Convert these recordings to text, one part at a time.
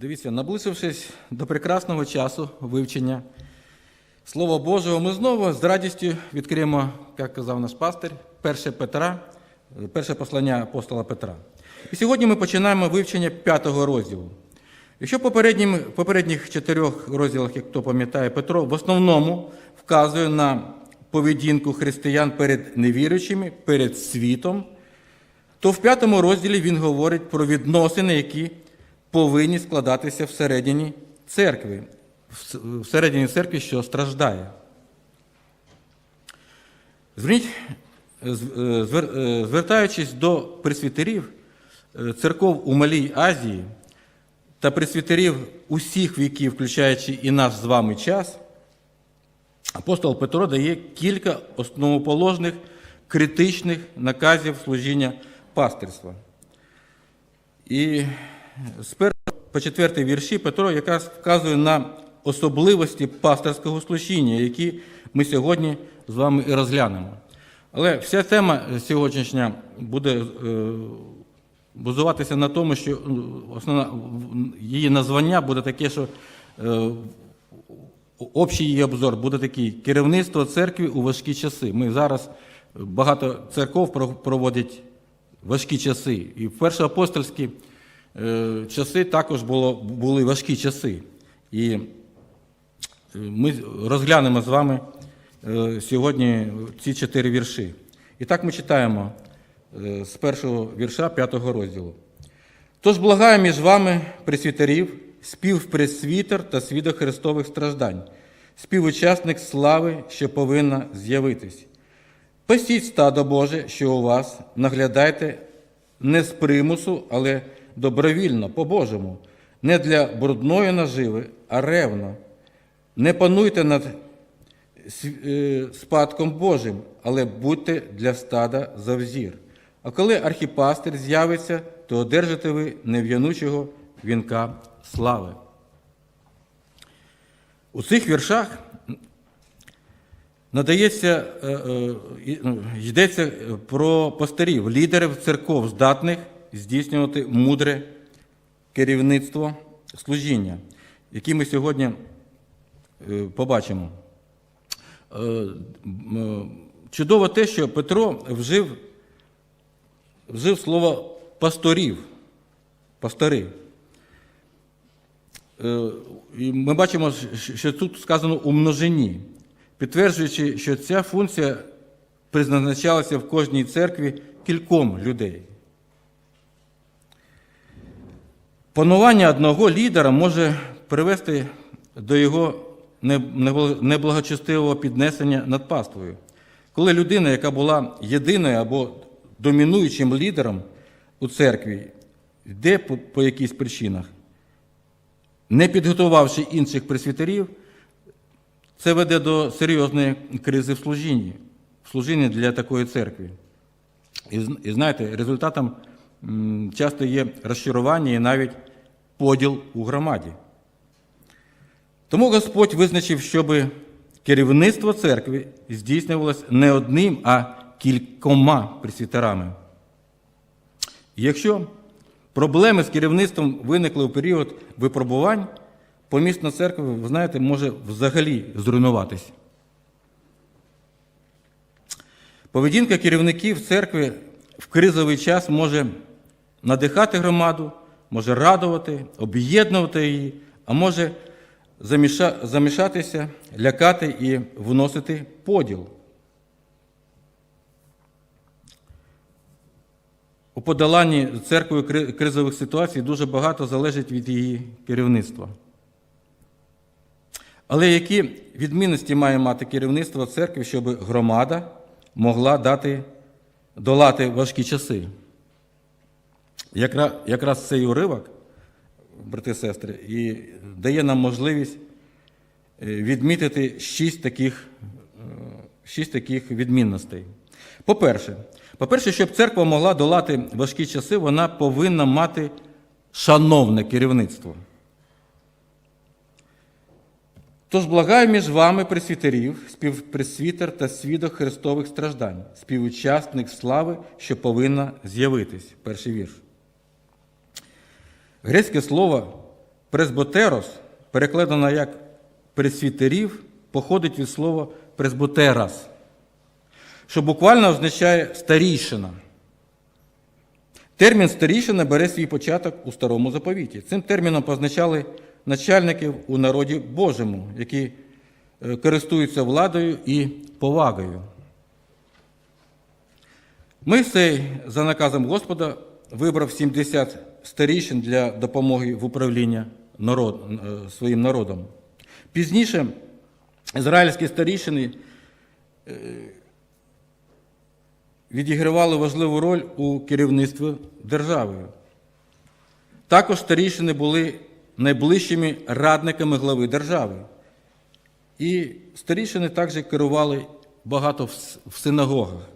Дивіться, наблизившись до прекрасного часу вивчення Слова Божого, ми знову з радістю відкриємо, як казав наш пастир, перше Петра, перше послання апостола Петра. І сьогодні ми починаємо вивчення п'ятого розділу. Якщо в попередніх чотирьох розділах, як хто пам'ятає, Петро в основному вказує на поведінку християн перед невіруючими, перед світом, то в п'ятому розділі він говорить про відносини, які повинні складатися всередині церкви, всередині церкви, що страждає. Е, е, звер- звертаючись до пресвітерів е, церков у Малій Азії та пресвітерів усіх віків, включаючи і наш з вами час, апостол Петро дає кілька основоположних критичних наказів служіння пастирства. І з першого по четвертий вірші Петро якраз вказує на особливості пасторського служіння, які ми сьогодні з вами і розглянемо. Але вся тема сьогоднішня буде е, базуватися на тому, що ну, основна її названня буде таке, що е, общий її обзор буде такий: керівництво церкви у важкі часи. Ми зараз багато церков проводять важкі часи. І першоапостольські е, часи також було, були важкі часи. І е, ми розглянемо з вами е, сьогодні ці чотири вірші. І так ми читаємо е, з першого вірша п'ятого розділу. Тож благаю між вами, пресвітерів, співпресвітер та свідок Христових страждань, співучасник слави, що повинна з'явитись. Пасіть стадо Боже, що у вас, наглядайте не з примусу, але добровільно, по-божому, не для брудної наживи, а ревно. Не пануйте над е, спадком Божим, але будьте для стада за взір. А коли архіпастир з'явиться, то одержите ви нев'янучого вінка слави. У цих віршах надається, е, е, ну, йдеться про пастирів, лідерів церков, здатних здійснювати мудре керівництво служіння, які ми сьогодні е, побачимо. Е, е, Чудово те, що Петро вжив, вжив слово пасторів, пастори. Ми бачимо, що тут сказано у множині, підтверджуючи, що ця функція призначалася в кожній церкві кільком людей. Панування одного лідера може привести до його не- не- неблагочестивого піднесення над паствою. Коли людина, яка була єдиною або домінуючим лідером у церкві, йде по, якихось причинах, не підготувавши інших пресвітерів, це веде до серйозної кризи в служінні, в служінні для такої церкви. І, знаєте, результатом часто є розчарування і навіть поділ у громаді. Тому Господь визначив, щоб керівництво церкви здійснювалося не одним, а кількома пресвітерами. Якщо проблеми з керівництвом виникли у період випробувань, помісна церква, ви знаєте, може взагалі зруйнуватись. Поведінка керівників церкви в кризовий час може надихати громаду, може радувати, об'єднувати її, а може замішатися, лякати і вносити поділ. У подоланні церквою кризових ситуацій дуже багато залежить від її керівництва. Але які відмінності має мати керівництво церкви, щоб громада могла дати, долати важкі часи? Якра- Якраз цей уривок, брати і сестри, і дає нам можливість е, відмітити шість таких, е, шість таких відмінностей. По-перше, по-перше, щоб церква могла долати важкі часи, вона повинна мати шановне керівництво. Тож благаю між вами пресвітерів, співпресвітер та свідок Христових страждань, співучасник слави, що повинна з'явитись. Перший вірш. Грецьке слово Пресботерос, перекладено як пресвітерів, походить від слова пресботерас, що буквально означає старійшина. Термін старішина бере свій початок у старому заповіті. Цим терміном позначали начальників у народі Божому, які е, користуються владою і повагою. Мойсей за наказом Господа вибрав 70 старішин для допомоги в управлінні народ, е, своїм народом. Пізніше ізраїльські старішини е, відігравали важливу роль у керівництві державою. Також старішини були найближчими радниками глави держави. І старішини також керували багато в синагогах.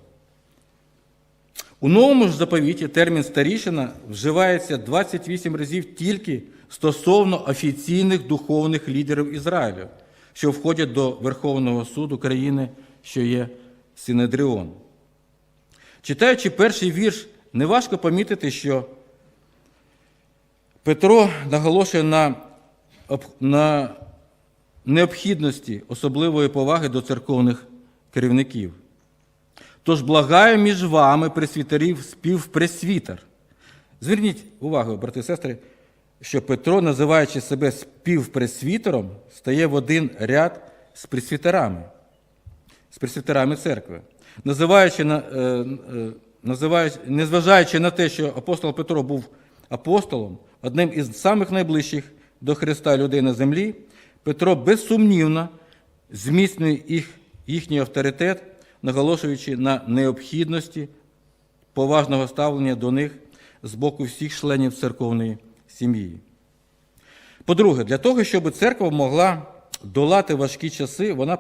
У новому ж заповіті термін старішина вживається 28 разів тільки стосовно офіційних духовних лідерів Ізраїлю, що входять до Верховного суду країни, що є Синедріон. Читаючи перший вірш, неважко помітити, що Петро наголошує на, на необхідності особливої поваги до церковних керівників. Тож благаю між вами, пресвітерів, співпресвітер. Зверніть увагу, брати і сестри, що Петро, називаючи себе співпресвітером, стає в один ряд з пресвітерами, з пресвітерами церкви. Називаючи, на- е, е, називаючи, незважаючи на те, що апостол Петро був апостолом, одним із самих найближчих до Христа людей на землі, Петро безсумнівно зміцнює їх, їхній авторитет, наголошуючи на необхідності поважного ставлення до них з боку всіх членів церковної сім'ї. По-друге, для того, щоб церква могла долати важкі часи, вона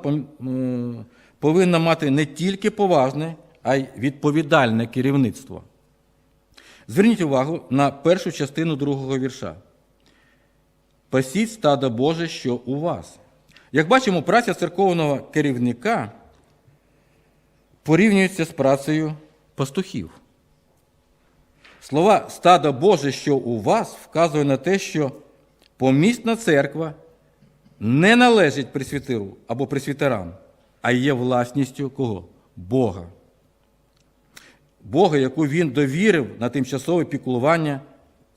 повинна мати не тільки поважне, а й відповідальне керівництво. Зверніть увагу на першу частину другого вірша. Пасіть стадо Боже, що у вас. Як бачимо, праця церковного керівника порівнюється з працею пастухів. Слова стадо Боже, що у вас, вказує на те, що помісна церква не належить пресвітеру або пресвітерам, а є власністю кого? Бога. Бога, яку він довірив на тимчасове піклування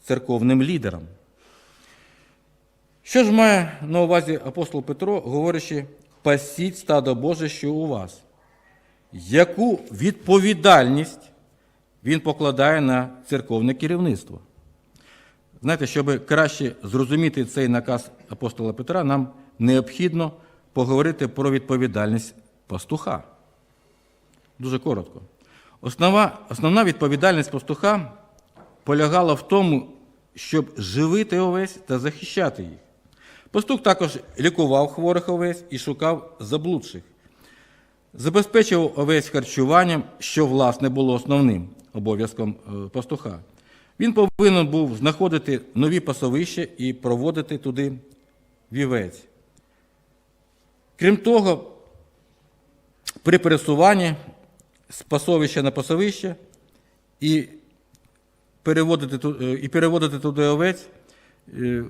церковним лідерам. Що ж має на увазі апостол Петро, говорячи, пасіть стадо Боже, що у вас? Яку відповідальність він покладає на церковне керівництво? Знаєте, щоб краще зрозуміти цей наказ апостола Петра, нам необхідно поговорити про відповідальність пастуха. Дуже коротко. Основна, основна відповідальність пастуха полягала в тому, щоб живити овець та захищати їх. Пастух також лікував хворих овець і шукав заблудших. Забезпечував овець харчуванням, що, власне, було основним обов'язком е, пастуха. Він повинен був знаходити нові пасовища і проводити туди вівець. Крім того, при пересуванні з пасовища на пасовище і переводити, е, і переводити туди овець, е,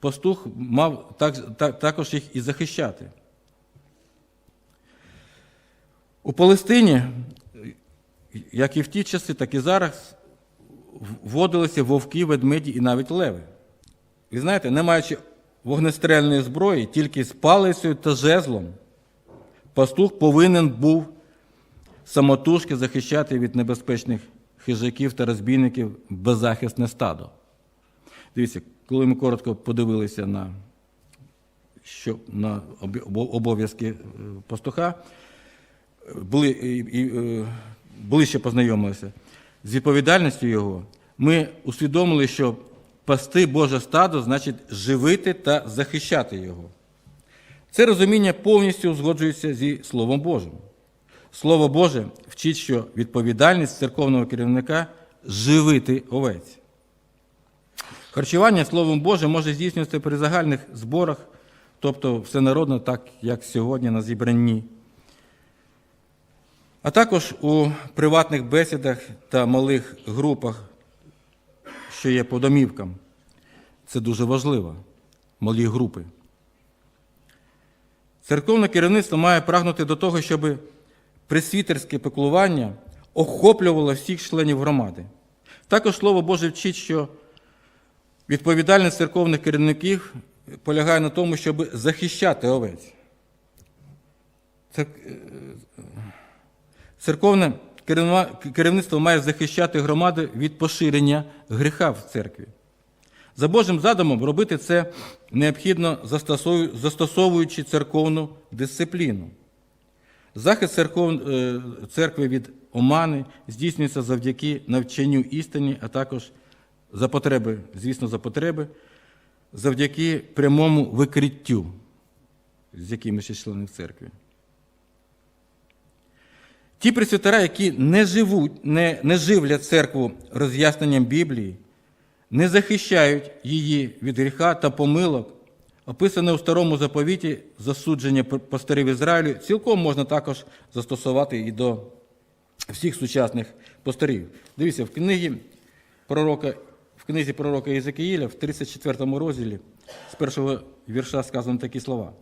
пастух мав так, так, також їх і захищати. У Палестині, як і в ті часи, так і зараз, вводилися вовки, ведмеді і навіть леви. Ви знаєте, не маючи вогнестрельної зброї, тільки з палицею та жезлом, пастух повинен був самотужки захищати від небезпечних хижаків та розбійників беззахисне стадо. Дивіться, коли ми коротко подивилися на, на обов'язки е, пастуха, були, і, е, ближче познайомилися з відповідальністю його, ми усвідомили, що пасти Боже стадо значить живити та захищати його. Це розуміння повністю узгоджується зі Словом Божим. Слово Боже вчить, що відповідальність церковного керівника живити овець. Харчування Словом Божим може здійснюватися при загальних зборах, тобто всенародно, так як сьогодні на зібранні. А також у приватних бесідах та малих групах, що є по домівкам. Це дуже важливо. Малі групи. Церковне керівництво має прагнути до того, щоб пресвітерське пеклування охоплювало всіх членів громади. Також Слово Боже вчить, що відповідальність церковних керівників полягає на тому, щоб захищати овець. Цер- е, Церковне керівництво має захищати громади від поширення гріха в церкві. За Божим задумом робити це необхідно застосовуючи церковну дисципліну. Захист церков, е, церкви від омани здійснюється завдяки навчанню істині, а також за потреби, звісно, за потреби, завдяки прямому викриттю з якимись із членів церкви. Ті пресвітера, які не живуть, не, не живлять церкву роз'ясненням Біблії, не захищають її від гріха та помилок, описане у старому заповіті засудження пастирів Ізраїлю, цілком можна також застосувати і до всіх сучасних пастирів. Дивіться, в книгі пророка, в книзі пророка Єзекіїля в 34 розділі з першого вірша сказано такі слова.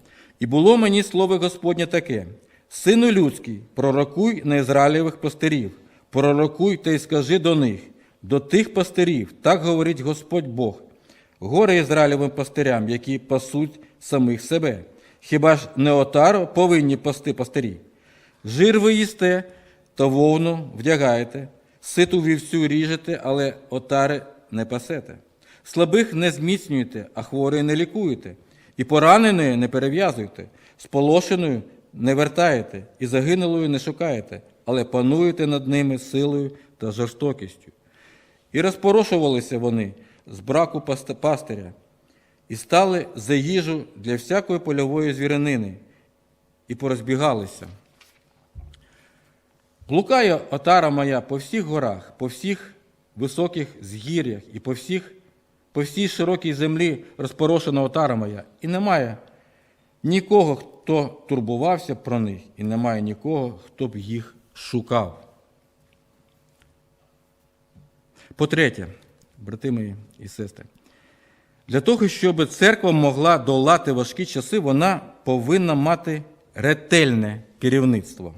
І було мені слово Господнє таке: Сину людський, пророкуй на Ізраїлевих пастирів, пророкуй та й скажи до них, до тих пастирів, так говорить Господь Бог. Горе Ізраїлевим пастирям, які пасуть самих себе. Хіба ж не отару повинні пасти пастирі? Жир ви їсте, та вовну вдягаєте, ситу вівцю ріжете, але отари не пасете. Слабих не зміцнюєте, а хворої не лікуєте, і пораненої не перев'язуєте, сполошеною не вертаєте, і загинулою не шукаєте, але пануєте над ними силою та жорстокістю. І розпорошувалися вони з браку пастиря, і стали за їжу для всякої польової звіринини, і порозбігалися. Блукає отара моя по всіх горах, по всіх високих згір'ях і по, всіх, по всій широкій землі розпорошена отара моя, і немає нікого, хто турбувався про них, і немає нікого, хто б їх шукав. По-третє, брати мої і сестри, для того, щоб церква могла долати важкі часи, вона повинна мати ретельне керівництво.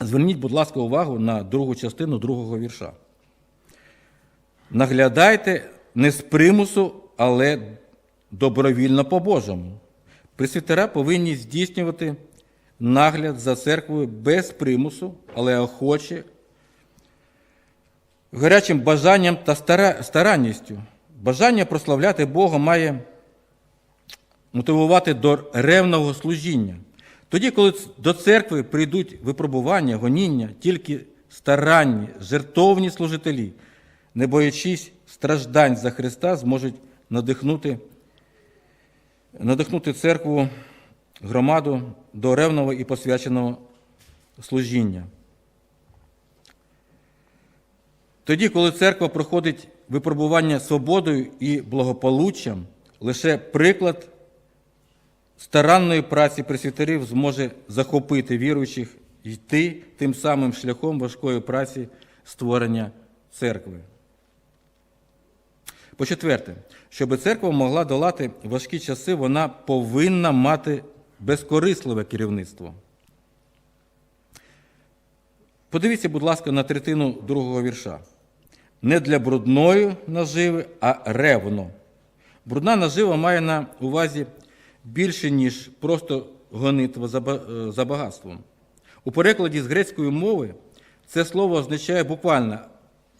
Зверніть, будь ласка, увагу на другу частину другого вірша. Наглядайте не з примусу, але добровільно по-божому. Пресвітера повинні здійснювати нагляд за церквою без примусу, але охоче, гарячим бажанням та старанністю. Бажання прославляти Бога має мотивувати до ревного служіння. Тоді, коли до церкви прийдуть випробування, гоніння, тільки старанні, жертовні служителі, не боячись страждань за Христа, зможуть надихнути, надихнути церкву, громаду до ревного і посвяченого служіння. Тоді, коли церква проходить випробування свободою і благополуччям, лише приклад старанної праці пресвітерів зможе захопити віруючих йти тим самим шляхом важкої праці створення церкви. По-четверте, щоб церква могла долати важкі часи, вона повинна мати безкорисливе керівництво. Подивіться, будь ласка, на третину другого вірша. Не для брудної наживи, а ревно. Брудна нажива має на увазі більше, ніж просто гонитва за е, багатством. У перекладі з грецької мови це слово означає буквально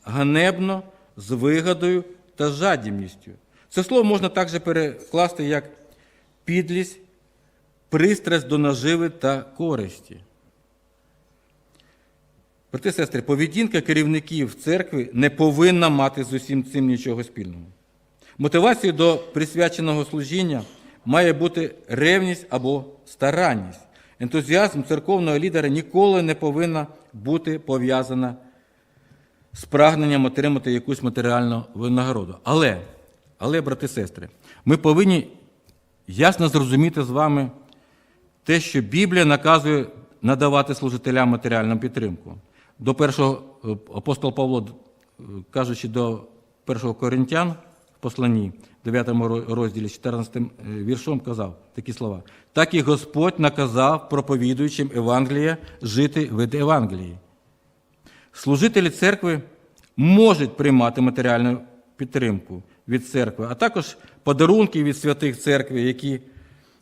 ганебно, з вигадою та жадібністю. Це слово можна також перекласти як підлість, пристрасть до наживи та користі. Брати сестри, поведінка керівників церкви не повинна мати з усім цим нічого спільного. Мотивацією до присвяченого служіння має бути ревність або старанність. Ентузіазм церковного лідера ніколи не повинна бути пов'язана з прагненням отримати якусь матеріальну винагороду. Але, але, брати і сестри, ми повинні ясно зрозуміти з вами те, що Біблія наказує надавати служителям матеріальну підтримку. До першого е, апостол Павло, е, кажучи до першого Коринтян, в посланні, 9 ро- розділі, 14 віршом казав такі слова. Так і Господь наказав проповідуючим Евангелія жити від Евангелії. Служителі церкви можуть приймати матеріальну підтримку від церкви, а також подарунки від святих церкви, які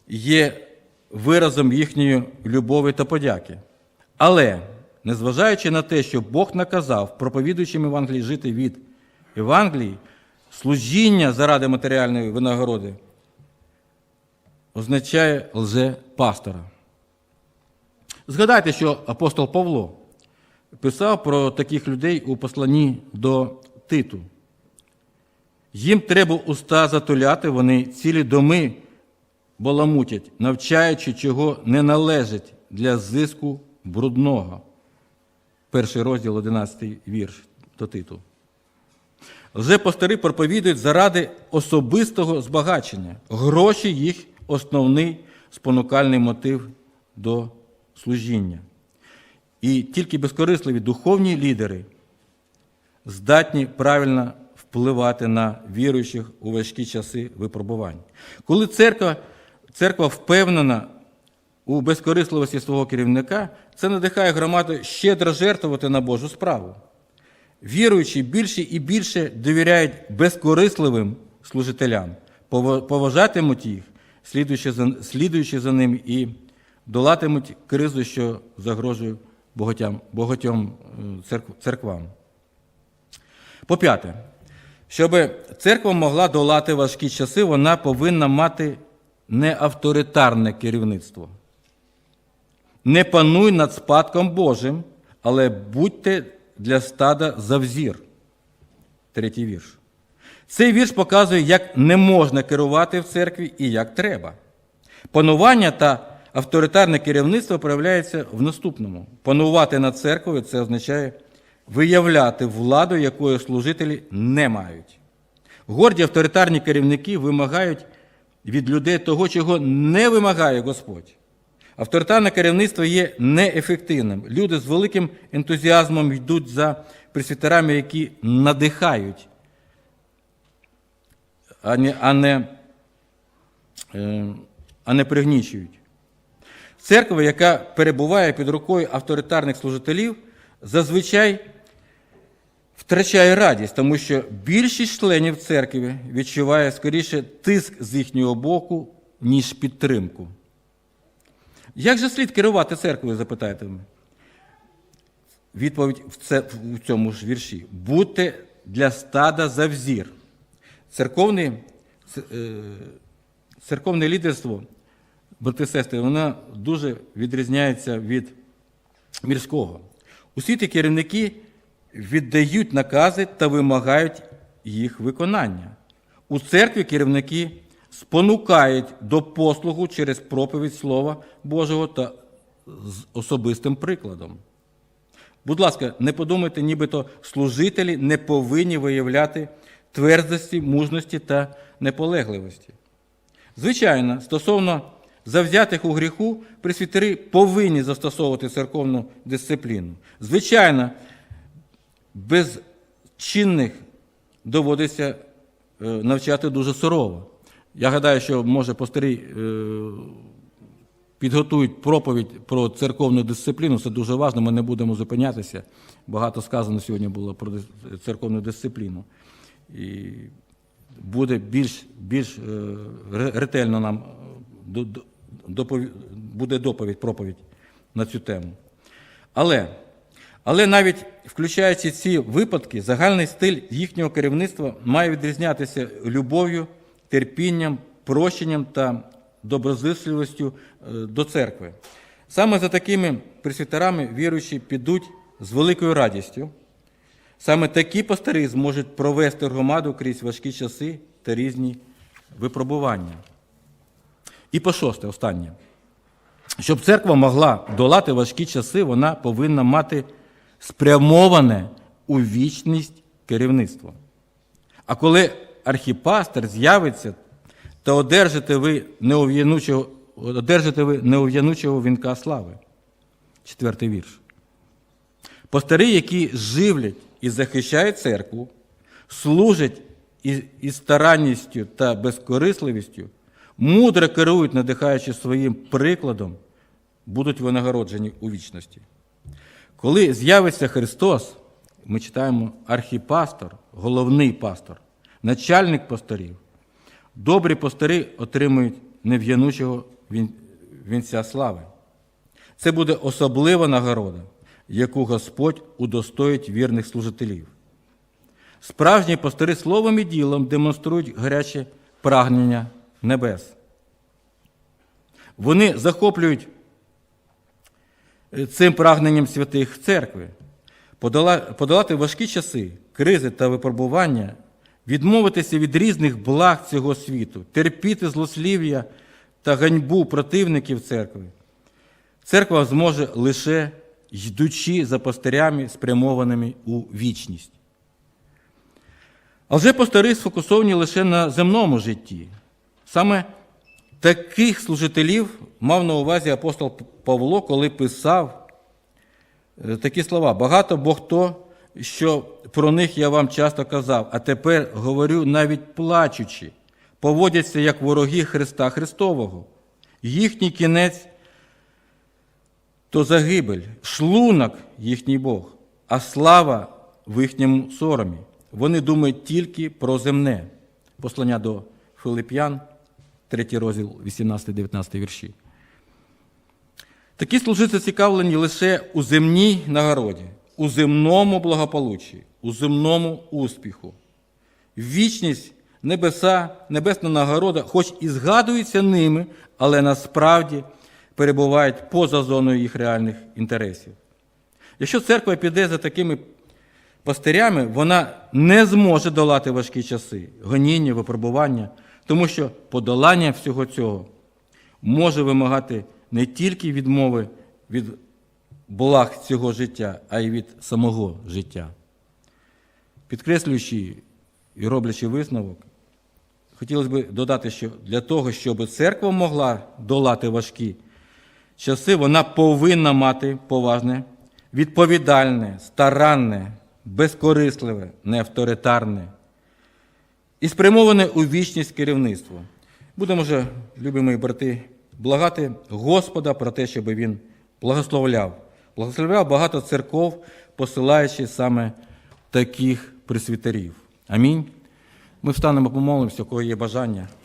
є виразом їхньої любові та подяки. Але, незважаючи на те, що Бог наказав проповідуючим Євангелії жити від Євангелії, служіння заради матеріальної винагороди означає лже-пастора. Згадайте, що апостол Павло писав про таких людей у посланні до Титу. Їм треба уста затуляти, вони цілі доми баламутять, навчаючи, чого не належить для зиску брудного. Перший розділ, 11 вірш до Титу. Лжепастори проповідують заради особистого збагачення. Гроші їх основний спонукальний мотив до служіння. І тільки безкорисливі духовні лідери здатні правильно впливати на віруючих у важкі часи випробувань. Коли церква, церква впевнена у безкорисливості свого керівника, це надихає громаду щедро жертвувати на Божу справу. Віруючі більше і більше довіряють безкорисливим служителям, поважатимуть їх, слідуючи за, слідуючи за ним, і долатимуть кризу, що загрожує багатьом, багатьом е, церквам. По-п'яте, щоб церква могла долати важкі часи, вона повинна мати не авторитарне керівництво. Не пануй над спадком Божим, але будьте для стада за взір. Третій вірш. Цей вірш показує, як не можна керувати в церкві і як треба. Панування та авторитарне керівництво проявляється в наступному: панувати над церквою це означає виявляти владу, якої служителі не мають. Горді авторитарні керівники вимагають від людей того, чого не вимагає Господь. Авторитарне керівництво є неефективним. Люди з великим ентузіазмом йдуть за пресвітерами, які надихають, а не, а не, е, а не пригнічують. Церква, яка перебуває під рукою авторитарних служителів, зазвичай втрачає радість, тому що більшість членів церкви відчуває скоріше тиск з їхнього боку, ніж підтримку. Як же слід керувати церквою, запитаєте ви? Відповідь в, цьому ж вірші. Будьте для стада за взір. Церковне, церковне лідерство, брати і сестри, воно дуже відрізняється від мірського. Усі ті керівники віддають накази та вимагають їх виконання. У церкві керівники спонукають до послугу через проповідь Слова Божого та з особистим прикладом. Будь ласка, не подумайте, нібито служителі не повинні виявляти твердості, мужності та неполегливості. Звичайно, стосовно завзятих у гріху, пресвітери повинні застосовувати церковну дисципліну. Звичайно, безчинних доводиться е, навчати дуже сурово. Я гадаю, що може пастирі е, підготують проповідь про церковну дисципліну. Це дуже важливо, ми не будемо зупинятися. Багато сказано сьогодні було про церковну дисципліну. І буде більш, більш е, ретельно нам буде доповідь, проповідь на цю тему. Але, але навіть включаючи ці випадки, загальний стиль їхнього керівництва має відрізнятися любов'ю, терпінням, прощенням та доброзичливістю е, до церкви. Саме за такими пресвітерами віруючі підуть з великою радістю. Саме такі пастирі зможуть провести громаду крізь важкі часи та різні випробування. І по шосте, останнє. Щоб церква могла долати важкі часи, вона повинна мати спрямоване у вічність керівництво. А коли архіпастер з'явиться, то одержите ви неов'янучого, одержите ви неов'янучого вінка слави. Четвертий вірш. Пастирі, які живлять і захищають церкву, служать і, і старанністю та безкорисливістю, мудро керують, надихаючи своїм прикладом, будуть винагороджені у вічності. Коли з'явиться Христос, ми читаємо архіпастор, головний пастор, начальник пасторів, добрі пастори отримують нев'янучого вінця слави. Це буде особлива нагорода, яку Господь удостоїть вірних служителів. Справжні пастори словом і ділом демонструють гаряче прагнення небес. Вони захоплюють е, цим прагненням святих церкви, Подола- подолати важкі часи, кризи та випробування, відмовитися від різних благ цього світу, терпіти злослів'я та ганьбу противників церкви. Церква зможе лише йдучи за пастирями, спрямованими у вічність. А вже пастори сфокусовані лише на земному житті. Саме таких служителів мав на увазі апостол Павло, коли писав е, такі слова. Багато бо хто, що про них я вам часто казав, а тепер говорю навіть плачучи, поводяться як вороги Христа Христового. Їхній кінець то загибель, шлунок їхній Бог, а слава в їхньому соромі. Вони думають тільки про земне. Послання до Филип'ян, 3 розділ, 18-19 вірші. Такі служити зацікавлені лише у земній нагороді, у земному благополуччі, у земному успіху. Вічність, небеса, небесна нагорода, хоч і згадуються ними, але насправді перебувають поза зоною їх реальних інтересів. Якщо церква піде за такими пастирями, вона не зможе долати важкі часи, гоніння, випробування, тому що подолання всього цього може вимагати не тільки відмови від благ цього життя, а й від самого життя. Підкреслюючи і роблячи висновок, хотілося б додати, що для того, щоб церква могла долати важкі часи, вона повинна мати поважне, відповідальне, старанне, безкорисливе, неавторитарне і спрямоване у вічність керівництво. Будемо же, любі мої брати, благати Господа про те, щоб Він благословляв. Благословляв багато церков, посилаючи саме таких пресвітерів. Амінь. Ми встанемо, помолимося, у кого є бажання.